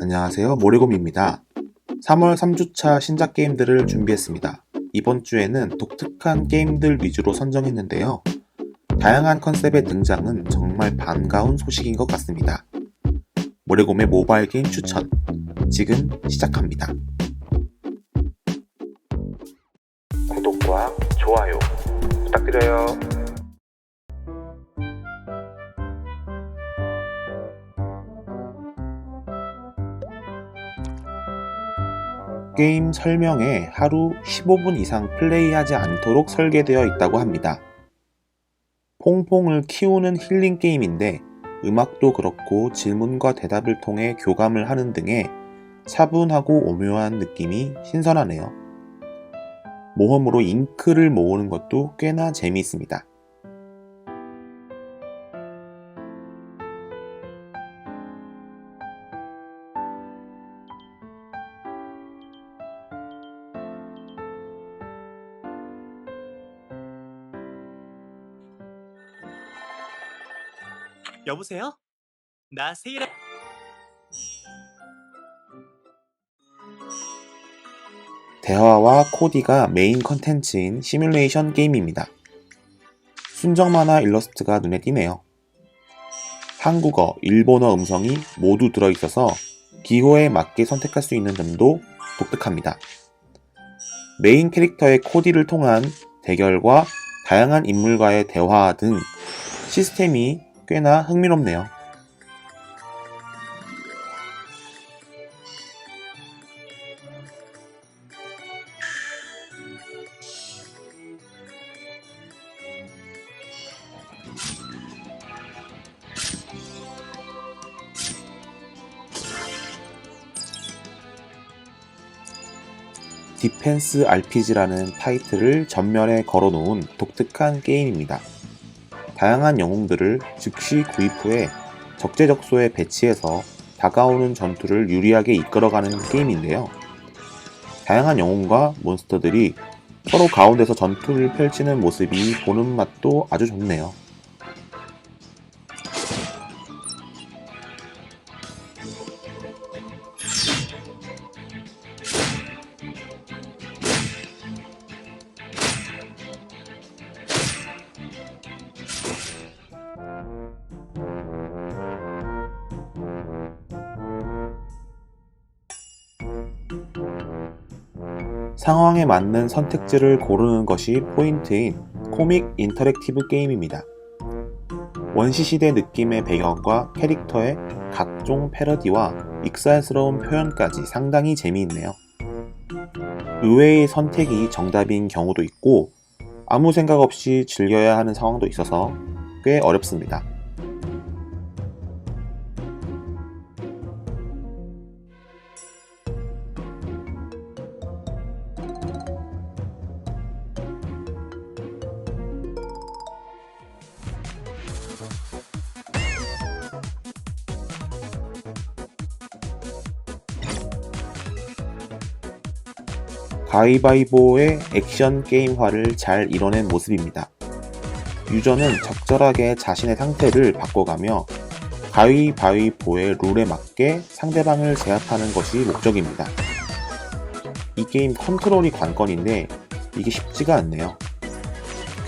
안녕하세요. 모래곰입니다. 3월 3주차 신작 게임들을 준비했습니다. 이번 주에는 독특한 게임들 위주로 선정했는데요. 다양한 컨셉의 등장은 정말 반가운 소식인 것 같습니다. 모래곰의 모바일 게임 추천. 지금 시작합니다. 게임 설명에 하루 15분 이상 플레이하지 않도록 설계되어 있다고 합니다. 퐁퐁을 키우는 힐링 게임인데 음악도 그렇고 질문과 대답을 통해 교감을 하는 등의 차분하고 오묘한 느낌이 신선하네요. 모험으로 잉크를 모으는 것도 꽤나 재미있습니다. 여보세요? 나 세일해. 대화와 코디가 메인 컨텐츠인 시뮬레이션 게임입니다. 순정 만화 일러스트가 눈에 띄네요. 한국어, 일본어 음성이 모두 들어있어서 기호에 맞게 선택할 수 있는 점도 독특합니다. 메인 캐릭터의 코디를 통한 대결과 다양한 인물과의 대화 등 시스템이 꽤나 흥미롭네요. 디펜스 RPG라는 타이틀을 전면에 걸어놓은 독특한 게임입니다. 다양한 영웅들을 즉시 구입 후에 적재적소에 배치해서 다가오는 전투를 유리하게 이끌어가는 게임인데요. 다양한 영웅과 몬스터들이 서로 가운데서 전투를 펼치는 모습이 보는 맛도 아주 좋네요. 상황에 맞는 선택지를 고르는 것이 포인트인 코믹 인터랙티브 게임입니다. 원시시대 느낌의 배경과 캐릭터의 각종 패러디와 익살스러운 표현까지 상당히 재미있네요. 의외의 선택이 정답인 경우도 있고 아무 생각 없이 즐겨야 하는 상황도 있어서 꽤 어렵습니다. 가위바위보의 액션 게임화를 잘 이뤄낸 모습입니다. 유저는 적절하게 자신의 상태를 바꿔가며 가위바위보의 룰에 맞게 상대방을 제압하는 것이 목적입니다. 이 게임 컨트롤이 관건인데 이게 쉽지가 않네요.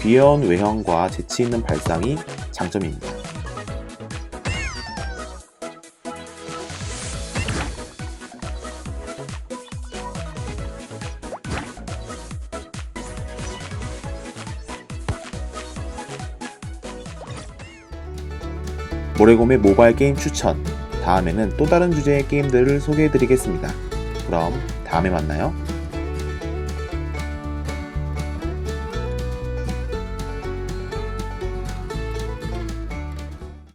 귀여운 외형과 재치 있는 발상이 장점입니다. 모래곰의 모바일 게임 추천. 다음에는 또 다른 주제의 게임들을 소개해드리겠습니다. 그럼 다음에 만나요.